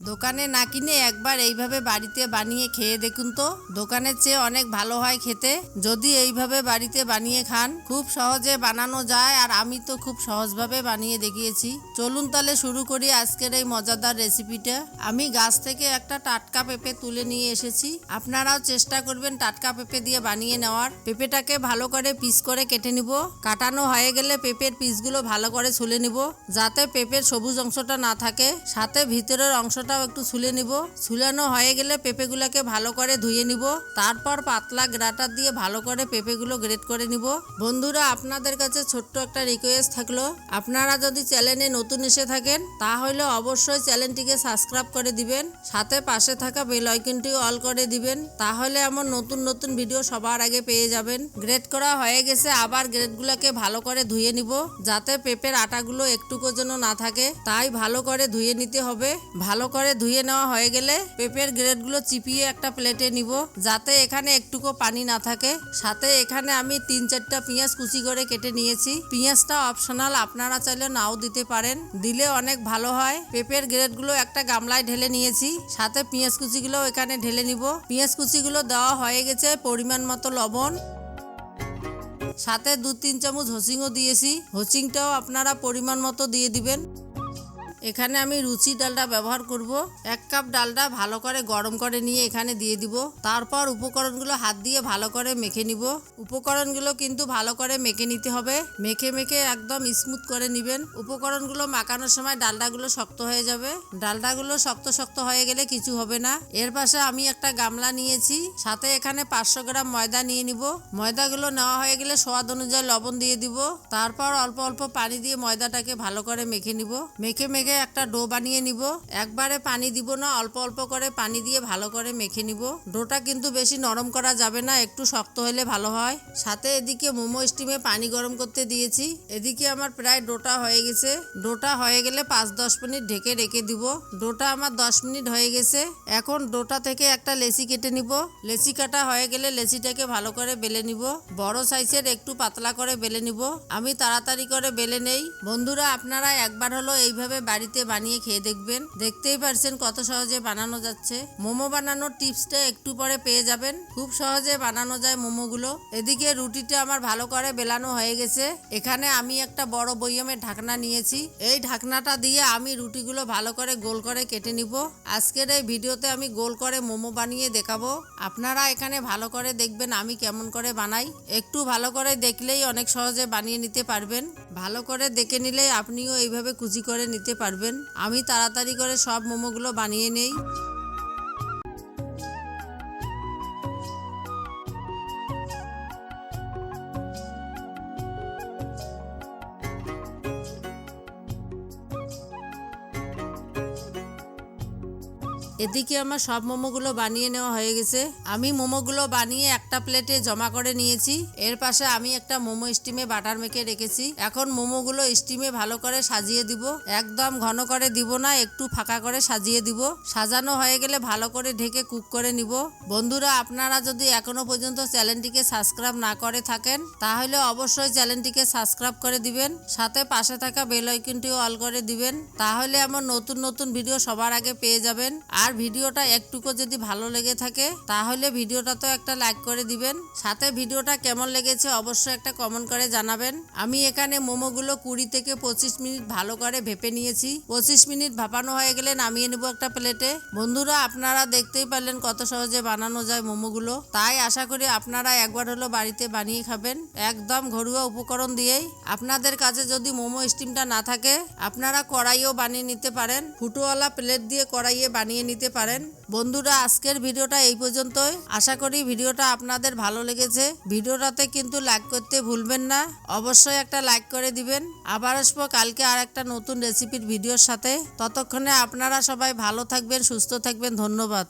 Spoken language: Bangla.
দোকানে না কিনে একবার এইভাবে বাড়িতে বানিয়ে খেয়ে দেখুন তো। দোকানের চেয়ে অনেক ভালো হয় খেতে। যদি এইভাবে বাড়িতে বানিয়ে খান, খুব সহজে বানানো যায় আর আমি তো খুব সহজভাবে বানিয়ে দেখিয়েছি। চলুন তাহলে শুরু করি আজকের এই মজাদার রেসিপিটা। আমি গাছ থেকে একটা টাটকা পেঁপে তুলে নিয়ে এসেছি। আপনারাও চেষ্টা করবেন টাটকা পেঁপে দিয়ে বানিয়ে নেওয়ার। পেঁপেটাকে ভালো করে পিস করে কেটে নিব। কাটানো হয়ে গেলে পেঁপের পিসগুলো ভালো করে ছুলে নিব, যাতে পেঁপের সবুজ অংশটা না থাকে। সাথে ভিতরের অংশটাও একটু ছুলে নিব। ছুলানো হয়ে গেলে পেঁপেগুলোকে ভালো করে ধুয়ে নিব। তারপর পাতলা গ্রাটার দিয়ে ভালো করে পেঁপেগুলো গ্রেট করে নিব। বন্ধুরা, আপনাদের কাছে ছোট্ট একটা রিকোয়েস্ট থাকল। আপনারা যদি চ্যানেলে নতুন এসে থাকেন, তাহলে অবশ্যই চ্যানেলটিকে সাবস্ক্রাইব করে দিবেন। সাথে পাশে থাকা বেল আইকনটি অল করে দিবেন। তাহলে এমন নতুন নতুন ভিডিও সবার আগে পেয়ে যাবেন। গ্রেট করা হয়ে গেছে, আবার গ্রেটগুলোকে ভালো করে ধুয়ে নিব। যাতে পেঁপের আটাগুলো একটুকু যেন না থাকে, তাই ভালো করে ধুয়ে নিতে হবে। ভালো করে ধুয়ে নেওয়া হয়ে গেলে পেঁপের গ্রেটগুলো চিপিয়ে একটা প্লেটে নিব, যাতে এখানে একটুকু পানি না থাকে। সাথে এখানে আমি তিন চারটা পেঁয়াজ কুচি করে কেটে নিয়েছি। পেঁয়াজটা অপশনাল, আপনারা চাইলে নাও দিতে পারেন। দিলে অনেক ভালো হয়। পেঁপের গ্রেটগুলো একটা গামলায় ঢেলে নিয়েছি। সাথে পেঁয়াজ কুচিগুলো এখানে ঢেলে নিব। পেঁয়াজ কুচিগুলো দেওয়া হয়ে গেছে পরিমাণ মতো লবণ। সাথে দু তিন চামচ হসিংও দিয়েছি। হসিংটাও আপনারা পরিমাণ মতো দিয়ে দিবেন। এখানে আমি রুচি ডালটা ব্যবহার করব। এক কাপ ডালটা ভালো করে গরম করে নিয়ে এখানে দিয়ে দিব। তারপর উপকরণগুলো হাত দিয়ে ভালো করে মেখে নিব। উপকরণগুলো কিন্তু ভালো করে মেখে নিতে হবে। মেখে মেখে একদম স্মুথ করে নিবেন। উপকরণগুলো মাখানোর সময় ডালডাগুলো শক্ত হয়ে যাবে। ডালডাগুলো শক্ত শক্ত হয়ে গেলে কিছু হবে না। এর পাশে আমি একটা গামলা নিয়েছি। সাথে এখানে পাঁচশো গ্রাম ময়দা নিয়ে নিব। ময়দাগুলো নেওয়া হয়ে গেলে স্বাদ অনুযায়ী লবণ দিয়ে দিব। তারপর অল্প অল্প পানি দিয়ে ময়দাটাকে ভালো করে মেখে নিব। মেখে মেখে একটা ডো বানিয়ে নিব। একবারে পানি দিব না, অল্প অল্প করে পানি দিয়ে ভালো করে মেখে নিব। ডোটা কিন্তু বেশি নরম করা যাবে না, একটু শক্ত হলে ভালো হয়। সাথে এদিকে মোমো স্টিমে পানি গরম করতে দিয়েছি। এদিকে আমার প্রায় ডোটা হয়ে গেছে। ডোটা হয়ে গেলে পাঁচ দশ মিনিট ঢেকে রেখে দিব। ডোটা আমার দশ মিনিট হয়ে গেছে। এখন ডোটা থেকে একটা লেসি কেটে নিব। লেসি কাটা হয়ে গেলে লেসিটাকে ভালো করে বেলে নিব। বড় সাইজের একটু পাতলা করে বেলে নিব। আমি তাড়াতাড়ি করে বেলে নেই। বন্ধুরা, আপনারা একবার হলো এইভাবে বাড়িতে বানিয়ে খেয়ে দেখবেন। দেখতেই পারছেন কত সহজে বানানো যাচ্ছে। মোমো বানানোর টিপসটা একটু পরে পেয়ে যাবেন। খুব সহজে বানানো যায় মোমোগুলো। এদিকে রুটিটা আমার ভালো করে বেলানো হয়ে গেছে। এখানে আমি একটা বড় বইয়মের ঢাকনা নিয়েছি। এই ঢাকনাটা দিয়ে আমি রুটিগুলো ভালো করে গোল করে কেটে নিব। আজকের এই ভিডিওতে আমি গোল করে মোমো বানিয়ে দেখাবো। আপনারা এখানে ভালো করে দেখবেন আমি কেমন করে বানাই। একটু ভালো করে দেখলেই অনেক সহজে বানিয়ে নিতে পারবেন। ভালো করে দেখে নিলেই আপনিও এইভাবে কুচি করে নিতে পারবেন। আমি তাড়াতাড়ি করে সব মোমোগুলো বানিয়ে নেই। এদিকে আমার সব মোমোগুলো বানিয়ে নেওয়া হয়ে গেছে। আমি মোমোগুলো বানিয়ে একটা প্লেটে জমা করে নিয়েছি। এর পাশে আমি একটা মোমো স্টিমে বাটার মেখে রেখেছি। এখন মোমোগুলো স্টিমে ভালো করে সাজিয়ে দিব। একদম ঘন করে দিব না, একটু ফাঁকা করে সাজিয়ে দিব। সাজানো হয়ে গেলে ভালো করে ঢেকে কুক করে নিব। বন্ধুরা, আপনারা যদি এখনও পর্যন্ত চ্যানেলটিকে সাবস্ক্রাইব না করে থাকেন, তাহলে অবশ্যই চ্যানেলটিকে সাবস্ক্রাইব করে দিবেন। সাথে পাশে থাকা বেল আইকনটিও অল করে দিবেন। তাহলে আমার নতুন নতুন ভিডিও সবার আগে পেয়ে যাবেন। আর ভিডিওটা একটুকু যদি ভালো লেগে থাকে, তাহলে ভিডিওটা তো একটা লাইক করে দিবেন। সাথে ভিডিওটা কেমন লেগেছে অবশ্যই একটা কমেন্ট করে জানাবেন। আমি এখানে মোমোগুলো কুড়ি থেকে পঁচিশ মিনিট ভালো করে ভেপে নিয়েছি। পঁচিশ মিনিট ভাপানো হয়ে গেলে নামিয়ে নেব একটা প্লেটে। বন্ধুরা, আপনারা দেখতেই পারলেন কত সহজে বানানো যায় মোমোগুলো। তাই আশা করি আপনারা একবার হলো বাড়িতে বানিয়ে খাবেন। একদম ঘরোয়া উপকরণ দিয়েই। আপনাদের কাছে যদি মোমো স্টিমটা না থাকে, আপনারা কড়াইও বানিয়ে নিতে পারেন। ফুটোওয়ালা প্লেট দিয়ে কড়াইয়ে বানিয়ে নিতে পারেন। বন্ধুরা, আজকের ভিডিওটা এই পর্যন্তই। আশা করি ভিডিওটা আপনাদের ভালো লেগেছে। ভিডিওটাতে কিন্তু লাইক করতে ভুলবেন না। অবশ্যই একটা লাইক করে দিবেন। আবার আসব কালকে আর একটা নতুন রেসিপির ভিডিওর সাথে। ততক্ষণে আপনারা সবাই ভালো থাকবেন, সুস্থ থাকবেন। ধন্যবাদ।